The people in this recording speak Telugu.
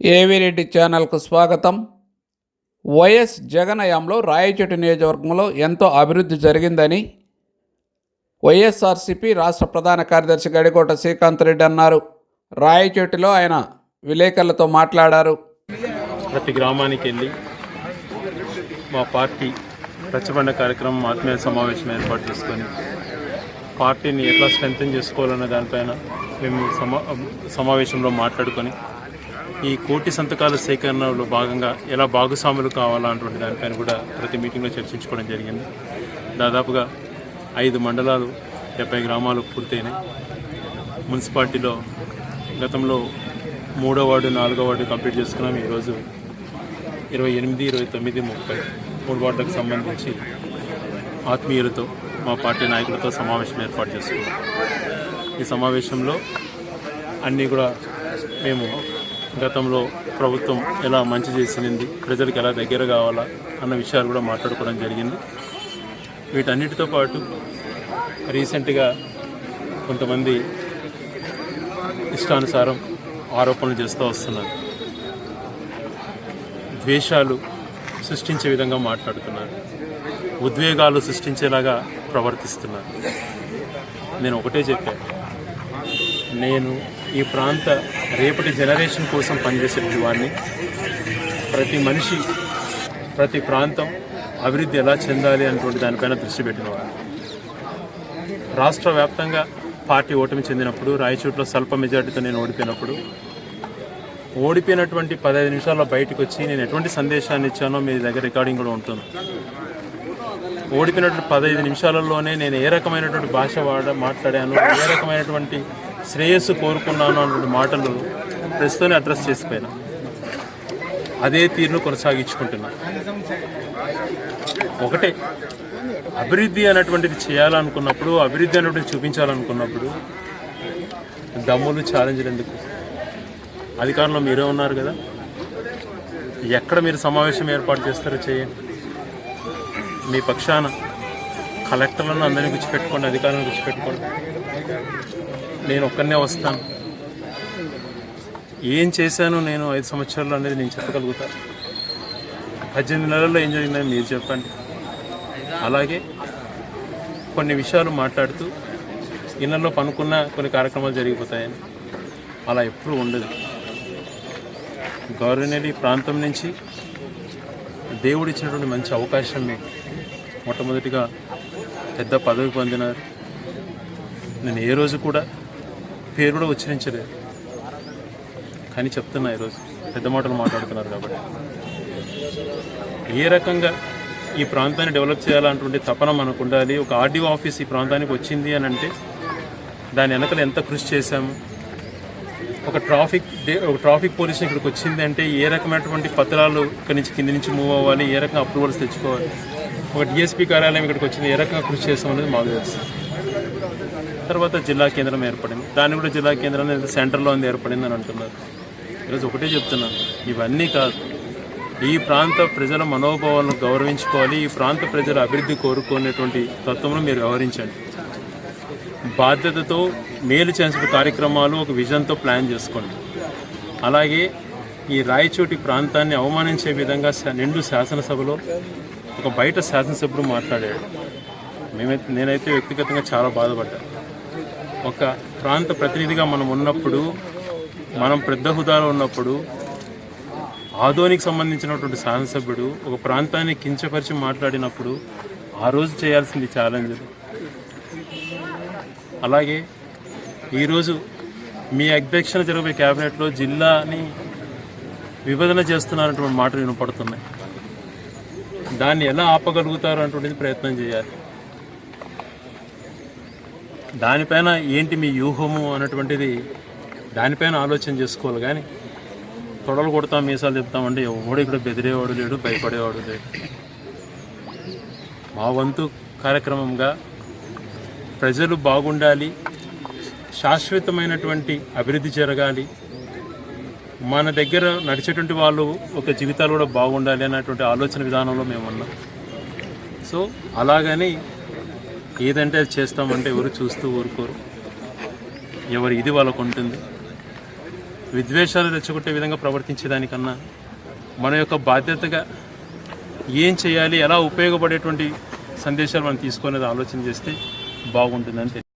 ఏవిరెడ్డి ఛానల్కు స్వాగతం? వైఎస్ జగనయంలో రాయచోటి నియోజకవర్గంలో ఎంతో అభివృద్ధి జరిగిందని వైఎస్ఆర్సిపి రాష్ట్ర ప్రధాన కార్యదర్శి గడికోట శ్రీకాంత్ రెడ్డి అన్నారు. రాయచోటిలో ఆయన విలేకరులతో మాట్లాడారు. ప్రతి గ్రామానికి వెళ్ళి మా పార్టీ రచ్చబండ కార్యక్రమం ఆత్మీయ సమావేశం ఏర్పాటు చేసుకొని పార్టీని ఎట్లా స్ట్రెంగ్తన్ చేసుకోవాలన్న దానిపైన మేము సమా సమావేశంలో మాట్లాడుకొని ఈ కోటి సంతకాల సేకరణలో భాగంగా ఎలా భాగస్వాములు కావాలా అటువంటి దానిపైన కూడా ప్రతి మీటింగ్లో చర్చించుకోవడం జరిగింది. దాదాపుగా ఐదు మండలాలు డెబ్బై గ్రామాలు పూర్తయినాయి. మున్సిపాలిటీలో గతంలో మూడో వార్డు నాలుగో వార్డు కంప్లీట్ చేసుకున్నాం. ఈరోజు ఇరవై ఎనిమిది ఇరవై తొమ్మిది ముప్పై మూడు వార్డులకు సంబంధించి ఆత్మీయులతో మా పార్టీ నాయకులతో సమావేశం ఏర్పాటు చేసుకున్నాం. ఈ సమావేశంలో అన్నీ కూడా మేము గతంలో ప్రభుత్వం ఎలా మంచి చేసింది ప్రజలకు ఎలా దగ్గర కావాలా అన్న విషయాలు కూడా మాట్లాడుకోవడం జరిగింది. వీటన్నిటితో పాటు రీసెంట్గా కొంతమంది ఇష్టానుసారం ఆరోపణలు చేస్తూ వస్తున్నారు. ద్వేషాలు సృష్టించే విధంగా మాట్లాడుతున్నారు. ఉద్వేగాలు సృష్టించేలాగా ప్రవర్తిస్తున్నారు. నేను ఒకటే చెప్పాను. నేను ఈ ప్రాంత రేపటి జనరేషన్ కోసం పనిచేసే వాడిని ప్రతి మనిషి ప్రతి ప్రాంతం అభివృద్ధి ఎలా చెందాలి అనేటువంటి దానిపైన దృష్టి పెట్టినవాడు. రాష్ట్ర వ్యాప్తంగా పార్టీ ఓటమి చెందినప్పుడు రాయచోట్లో స్వల్ప మెజార్టీతో నేను ఓడిపోయినప్పుడు ఓడిపోయినటువంటి పదహైదు నిమిషాల్లో బయటకు వచ్చి నేను ఎటువంటి సందేశాన్ని ఇచ్చానో మీ దగ్గర రికార్డింగ్ కూడా ఉంటుంది. ఓడిపోయినటువంటి పదహైదు నిమిషాలలోనే నేను ఏ రకమైనటువంటి భాష వాడ మాట్లాడాను ఏ రకమైనటువంటి శ్రేయస్సు కోరుకున్నాను అన్నటువంటి మాటలు ప్రస్తుతం అడ్రస్ చేసిపోయినా. అదే తీరును కొనసాగించుకుంటున్నా. ఒకటే అభివృద్ధి అనేటువంటిది చేయాలనుకున్నప్పుడు అభివృద్ధి అనేటువంటిది చూపించాలనుకున్నప్పుడు దమ్ములు ఛాలెంజ్లు ఎందుకు? అధికారంలో మీరే ఉన్నారు కదా? ఎక్కడ మీరు సమావేశం ఏర్పాటు చేస్తారో చేయండి. మీ పక్షాన కలెక్టర్లను అందరినీ గుర్చిపెట్టుకోండి అధికారులను గుర్చిపెట్టుకోండి నేను ఒక్కనే వస్తాను. ఏం చేశాను నేను ఐదు సంవత్సరాలు అనేది నేను చెప్పగలుగుతా. పద్దెనిమిది నెలల్లో ఏం జరిగిందని మీరు చెప్పండి. అలాగే కొన్ని విషయాలు మాట్లాడుతూ ఇళ్ళలో పనుకున్న కొన్ని కార్యక్రమాలు జరిగిపోతాయని అలా ఎప్పుడూ ఉండదు. గౌరవనేడి ప్రాంతం నుంచి దేవుడు ఇచ్చినటువంటి మంచి అవకాశం మీకు. మొట్టమొదటిగా పెద్ద పదవి పొందినారు. నేను ఏ రోజు కూడా పేరు కూడా ఉచ్చరించలేదు. కానీ చెప్తున్నా ఈరోజు పెద్ద మాటలు మాట్లాడుతున్నారు కాబట్టి. ఏ రకంగా ఈ ప్రాంతాన్ని డెవలప్ చేయాలంటుంటే తపన మనకు ఉండాలి ఒక ఆర్డీఓ ఆఫీస్ ఈ ప్రాంతానికి వచ్చింది అని అంటే దాని వెనకలు ఎంత కృషి చేశాము? ఒక ట్రాఫిక్ ఒక ట్రాఫిక్ పోలీస్ ఇక్కడికి వచ్చింది అంటే ఏ రకమైనటువంటి పత్రాలు ఇక్కడి నుంచి కింది నుంచి మూవ్ అవ్వాలి ఏ రకంగా అప్రూవల్స్ తెచ్చుకోవాలి? ఒక డిఎస్పీ కార్యాలయం ఇక్కడికి వచ్చింది ఏ రకంగా కృషి చేస్తామనేది మాకు తెలుస్తుంది తర్వాత జిల్లా కేంద్రం ఏర్పడింది. దాన్ని కూడా జిల్లా కేంద్రం అనేది సెంటర్లో ఉంది ఏర్పడింది అని అంటున్నారు. ఈరోజు ఒకటే చెప్తున్నాను ఇవన్నీ కాదు. ఈ ప్రాంత ప్రజల మనోభావాలను గౌరవించుకోవాలి ఈ ప్రాంత ప్రజల అభివృద్ధి కోరుకునేటువంటి తత్వంలో మీరు వ్యవహరించండి. బాధ్యతతో మేలు చేసిన కార్యక్రమాలు ఒక విజన్తో ప్లాన్ చేసుకోండి. అలాగే ఈ రాయచోటి ప్రాంతాన్ని అవమానించే విధంగా శా- నిండు శాసనసభలో ఒక బయట శాసనసభ్యుడు మాట్లాడాడు. మేమైతే నేనైతే వ్యక్తిగతంగా చాలా బాధపడ్డా ఒక ప్రాంత ప్రతినిధిగా మనం ఉన్నప్పుడు మనం పెద్ద హుదాలో ఉన్నప్పుడు ఆదోనికి సంబంధించినటువంటి శాసనసభ్యుడు ఒక ప్రాంతాన్ని కించపరిచి మాట్లాడినప్పుడు ఆ రోజు చేయాల్సింది ఛాలెంజ్. అలాగే ఈరోజు మీ అధ్యక్షన జరిగే క్యాబినెట్లో జిల్లాని విభజన చేస్తున్నారటువంటి మాటలు వినపడుతున్నాయి. దాన్ని ఎలా ఆపగలుగుతారు అటువంటిది ప్రయత్నం చేయాలి. దానిపైన ఏంటి మీ వ్యూహము అన్నటువంటిది దానిపైన ఆలోచన చేసుకోవాలి. కానీ తొడలు కొడతాం మీసాలు చెప్తామంటే ఎవడు ఇక్కడ బెదిరేవాడు లేడు భయపడేవాడు లేడు. మా వంతు కార్యక్రమంగా ప్రజలు బాగుండాలి శాశ్వతమైనటువంటి అభివృద్ధి జరగాలి మన దగ్గర నడిచేటువంటి వాళ్ళు ఒక జీవితాలు కూడా బాగుండాలి అనేటువంటి ఆలోచన విధానంలో మేము ఉన్నాం సో అలాగని ఏదంటే అది చేస్తామంటే ఎవరు చూస్తూ ఊరుకోరు. ఎవరు ఇది వాళ్ళకు ఉంటుంది. విద్వేషాలు రెచ్చగొట్టే విధంగా ప్రవర్తించేదానికన్నా మన యొక్క బాధ్యతగా ఏం చేయాలి ఎలా ఉపయోగపడేటువంటి సందేశాలు మనం తీసుకునేది ఆలోచన చేస్తే బాగుంటుందని